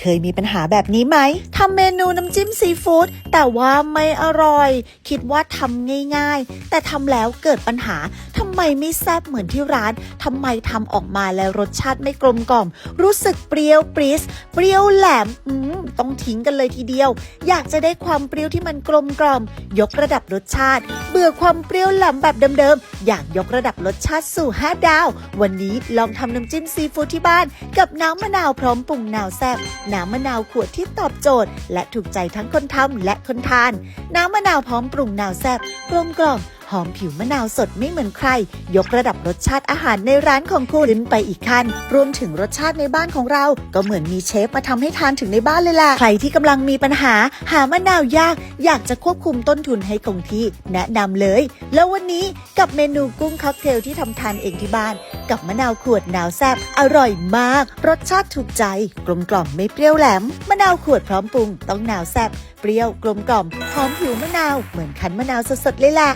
เคยมีปัญหาแบบนี้ไหมทำเมนูน้ำจิ้มซีฟู้ดแต่ว่าไม่อร่อย คิดว่าทำง่ายๆ แต่ทำแล้วเกิดปัญหาทำไมไม่แซ่บเหมือนที่ร้านทำไมทำออกมาแล้วรสชาติไม่กลมกล่อม รู้สึกเปรี้ยวปริสเปรี้ยวแหลมอืมต้องทิ้งกันเลยทีเดียว อยากจะได้ความเปรี้ยวที่มันกลมกล่อม ยกระดับรสชาติ เบื่อความเปรี้ยวแหลมแบบเดิมๆ อยากยกระดับรสชาติสู่ 5 ดาว วันนี้ลองทำน้ำจิ้มซีฟู้ดที่บ้าน กับน้ำมะนาวพร้อมปรุงนาวแซ่บน้ำมะนาวขวดที่ตอบโจทย์ และถูกใจทั้งคนทำและคนทาน น้ำมะนาวพร้อมปรุงนาวแซ่บกลมกล่อม หอมผิวมะนาวสดไม่เหมือนใคร ยกระดับรสชาติอาหารในร้านของคุณขึ้นไปอีกขั้น รวมถึงรสชาติในบ้านของเรา ก็เหมือนมีเชฟมาทำให้ทานถึงในบ้านเลยล่ะ ใครที่กำลังมีปัญหา หามะนาวยาก อยากจะควบคุมต้นทุนให้คงที่ แนะนำเลย แล้ววันนี้กับเมนูกุ้งค็อกเทลที่ทำทานเองที่บ้าน กับมะนาวขวดนาวแซบอร่อยมาก รสชาติถูกใจ กลมกล่อมไม่เปรี้ยวแหลมมะนาวขวดพร้อมปรุงต้องนาวแซบเปรี้ยวกลมกล่อมหอมผิวมะนาว เหมือนคั้นมะนาวสดๆเลยแหละ